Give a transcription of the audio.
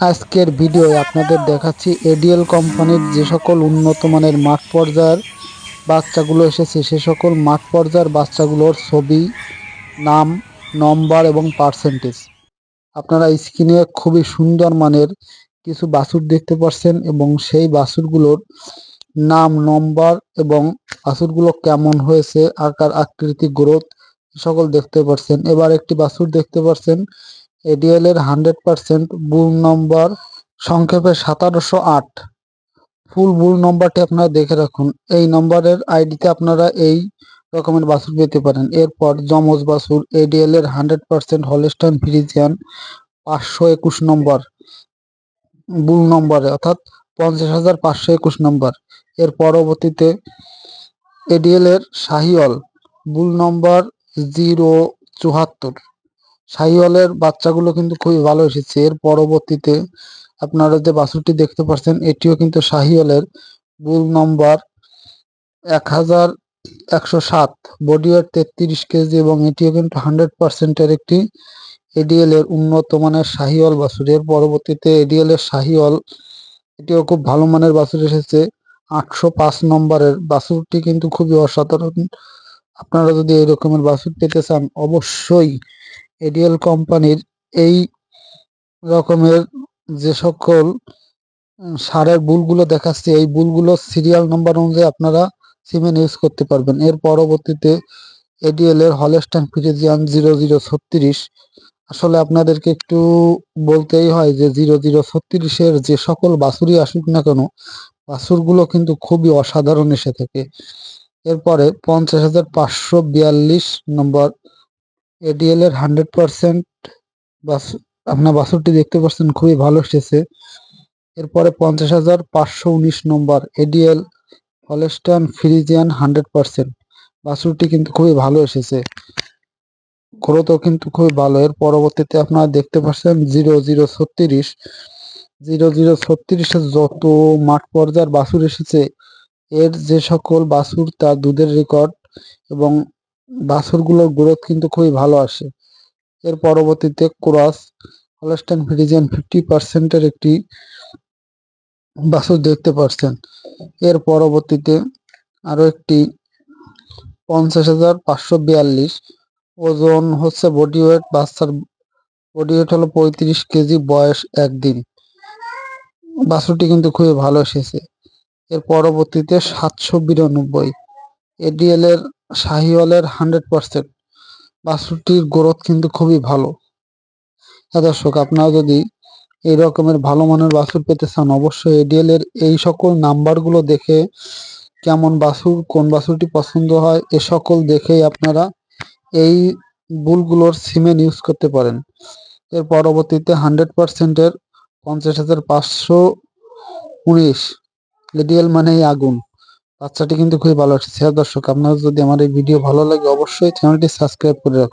আজকের ভিডিওয়ে আপনাদের দেখাচ্ছি এডিএল কোম্পানির যে সকল উন্নত মানের মাঠ পর্যায়ের বাচ্চাগুলো এসেছে, সে সকল মাঠ পর্যায়ের বাচ্চাগুলোর ছবি, নাম, নম্বর এবং পার্সেন্টেজ। আপনারা স্ক্রিনে খুবই সুন্দর মানের কিছু বাছুর দেখতে পাচ্ছেন এবং সেই বাছুরগুলোর নাম, নম্বর এবং বাছুরগুলো কেমন হয়েছে, আকার, আকৃতি, গ্রোথ সকল দেখতে পাচ্ছেন এবার একটি বাছুর দেখতে পাচ্ছেন এডিএল এর হান্ড্রেড পার্সেন্ট বুল নম্বর সংক্ষেপে সতেরোশো আট। ফুল বুল নম্বরটি আপনারা দেখে রাখুন। এই নম্বরের আইডিতে আপনারা এই রকমের বাছুর পেতে পারেন। এরপর যমজ বাছুর এডিএল এর হান্ড্রেড পার্সেন্ট হলস্টাইন ফ্রিজিয়ান পাঁচশো একুশ নম্বর বুল নম্বরে অর্থাৎ পঞ্চাশ হাজার পাঁচশো একুশ নম্বর এর পরবর্তীতে এডিএল এর শাহিওল বুল নম্বর জিরো চুয়াত্তর। শাহিওয়ালের বাচ্চাগুলো কিন্তু খুবই ভালো এসেছে। এর পরবর্তীতে আপনারা যে বাছুরটি দেখতে পাচ্ছেন, এটিও কিন্তু শাহিওয়ালের বুল নম্বর এক হাজার একশো সাত। বডি ওয়েট তেত্রিশ কেজি এবং এটিও কিন্তু হান্ড্রেড পার্সেন্টের একটি এডিএল এর উন্নত মানের শাহিওয়াল বাছুর। এর পরবর্তীতে এডিএল এর শাহিওয়াল এটিও খুব ভালো মানের বাছুর এসেছে। আটশো পাঁচ নম্বরের বাছুরটি কিন্তু খুবই অসাধারণ। আপনারা যদি এই রকমের বাছুর পেতে চান, অবশ্যই এডিএল কোম্পানির এই রকমের যে সকল সারের বুলগুলো দেখাচ্ছে, এই বুলগুলো সিরিয়াল নাম্বার অনুযায়ী আপনারা সিমেন্ট ইউজ করতে পারবেন। এর পরবর্তীতে এডিএল এর হলস্টাইন ফ্রিজিয়ান জিরো জিরো ছত্রিশ। আসলে আপনাদেরকে একটু বলতেই হয় যে জিরো জিরো ছত্রিশের যে সকল বাছুরই আসুক না কেন, বাছুরগুলো কিন্তু খুবই অসাধারণ এসে থাকে। এরপরে পঞ্চাশ হাজার পাঁচশো বিয়াল্লিশ নম্বর এডিএল এর হান্ড্রেড পার্সেন্ট বাস, আপনার বাছুরটি দেখতে পাচ্ছেন, খুবই ভালো এসেছে। এরপরে পঞ্চাশ হাজার পাঁচশো উনিশ নম্বর ADL Holstein Friesian hundred percent বাছুরটি কিন্তু খুবই ভালো এসেছে। গ্রোথও কিন্তু খুবই ভালো। এর পরবর্তীতে আপনারা দেখতে পাচ্ছেন জিরো জিরো ছত্রিশ। জিরো জিরো ছত্রিশের যত মাঠ পর্যায়ের বাছুর এসেছে, এর যে সকল বাছুর তার দুধের রেকর্ড এবং বাছুরগুলোর গ্রোথ কিন্তু খুবই ভালো আসে। এর পরবর্তীতে ক্রস হলস্টাইন ফ্রিজিয়ান ফিফটি পার্সেন্টের একটি বাছুর দেখতে পাচ্ছেন এর পরবর্তীতে আরও একটি পঞ্চাশ হাজার পাঁচশো বিয়াল্লিশ। ওজন হচ্ছে বডি ওয়েট বাচ্চার বডি ওয়েট হলো পঁয়ত্রিশ কেজি, বয়স একদিন বাছুরটি কিন্তু খুবই ভালো এসেছে। এর পরবর্তীতে সাতশো বিরানব্বই। এডিএল এর শাহিওয়ালের হান্ড্রেড পার্সেন্ট। বাছুরটির গ্রোথ কিন্তু খুবই ভালো। হ্যাঁ দর্শক, আপনারা যদি এই রকমের ভালো মানের বাছুর পেতে চান, অবশ্যই এডিএল এর এই সকল নাম্বারগুলো দেখে কেমন বাছুর, কোন বাছুরটি পছন্দ হয়, এ সকল দেখেই আপনারা এই বুলগুলোর সিমেন্ট ইউজ করতে পারেন। এর পরবর্তীতে হান্ড্রেড পার্সেন্টের পঞ্চাশ হাজার পাঁচশো উনিশ। এডিএল মানেই আগুন। বাচ্চাটি কিন্তু খুবই ভালো আছে দর্শক, আপনার যদি আমার এই ভিডিও ভালো লাগে, অবশ্যই চ্যানেলটি সাবস্ক্রাইব করে রাখুন।